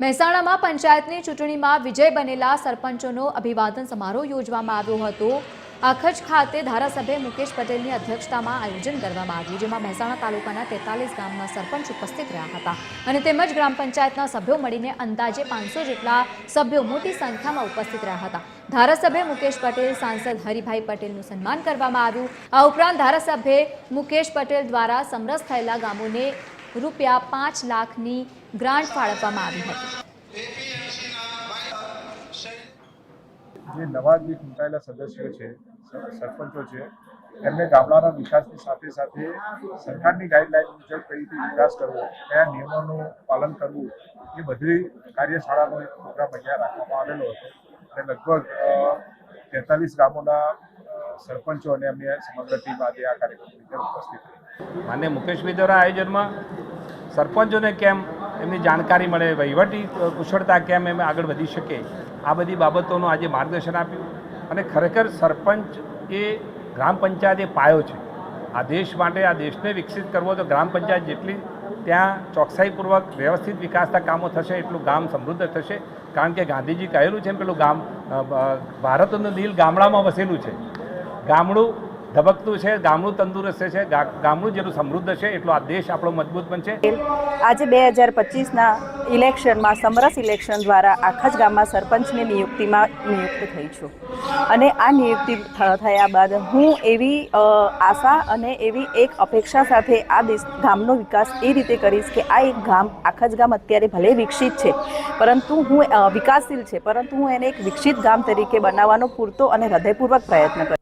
મહેસાણામાં પંચાયતની ચૂંટણીમાં વિજય બનેલા સરપંચોનો અભિવાદન સમારોહ યોજવામાં આવ્યો હતો. આખજ ખાતે ધારાસભ્ય મુકેશ પટેલની અધ્યક્ષતામાં આયોજન કરવામાં આવ્યું, જેમાં મહેસાણા તાલુકાના તેતાલીસ ગામના સરપંચ ઉપસ્થિત રહ્યા હતા અને તેમજ ગ્રામ પંચાયતના સભ્યો મળીને અંદાજે પાંચસો જેટલા સભ્યો મોટી સંખ્યામાં ઉપસ્થિત રહ્યા હતા. ધારાસભ્ય મુકેશ પટેલ, સાંસદ હરિભાઈ પટેલનું સન્માન કરવામાં આવ્યું. આ ઉપરાંત ધારાસભ્ય મુકેશ પટેલ દ્વારા સમરસ થયેલા ગામોને રૂપિયા પાંચ લાખની ગ્રાન્ટ ફાળવવામાં આવી હતી. જે નવા જે ચૂંટાયેલા સદસ્યો છે સરપંચો છે એમને ગામડાના વિકાસની સાથે સાથે સરકારની ગાઈડલાઈન મુજબ કઈ રીતે વિકાસ કરવો કયા નિયમોનું પાલન કરવું એ બધી કાર્યશાળાનો એક પ્રોગ્રામ અહીંયા રાખવામાં આવેલો હતો. અને લગભગ તેતાલીસ ગામોના સરપંચો અને એમની સમગ્ર ટીમ આજે આ કાર્યક્રમ ઉપસ્થિત માન્ય મુકેશભાઈ દ્વારા આયોજનમાં સરપંચોને કેમ, એમની જાણકારી મળે, વહીવટી કુશળતા કેમ એમ આગળ વધી શકે, આ બધી બાબતોનું આજે માર્ગદર્શન આપ્યું. અને ખરેખર સરપંચ એ ગ્રામ પંચાયત એ પાયો છે. આ દેશ માટે, આ દેશને વિકસિત કરવો તો ગ્રામ પંચાયત જેટલી ત્યાં ચોકસાઈપૂર્વક વ્યવસ્થિત વિકાસના કામો થશે, એટલું ગામ સમૃદ્ધ થશે. કારણ કે ગાંધીજી કહેલું છે પેલું ગામ ભારતનું દિલ ગામડામાં વસેલું છે. ગામડું ધબકતું છે ગામડું તંદુરસ્ત છે ગામડું જેટલું સમૃદ્ધ છે, એટલો આ દેશ આપણો મજબૂત બનશે આજે બે હજાર પચીસના ઇલેક્શનમાં, સમરસ ઇલેક્શન દ્વારા આખા જ ગામમાં સરપંચની નિયુક્તિમાં નિયુક્ત થઈ છું. અને આ નિયુક્તિ થયા બાદ હું એવી આશા અને એવી એક અપેક્ષા સાથે આ દેશ, ગામનો વિકાસ એ રીતે કરીશ કે આ એક ગામ, આખા જ ગામ અત્યારે ભલે વિકસિત છે, પરંતુ હું વિકાસશીલ છે. પરંતુ હું એને એક વિકસિત ગામ તરીકે બનાવવાનો પૂરતો અને હૃદયપૂર્વક પ્રયત્ન કરીશ.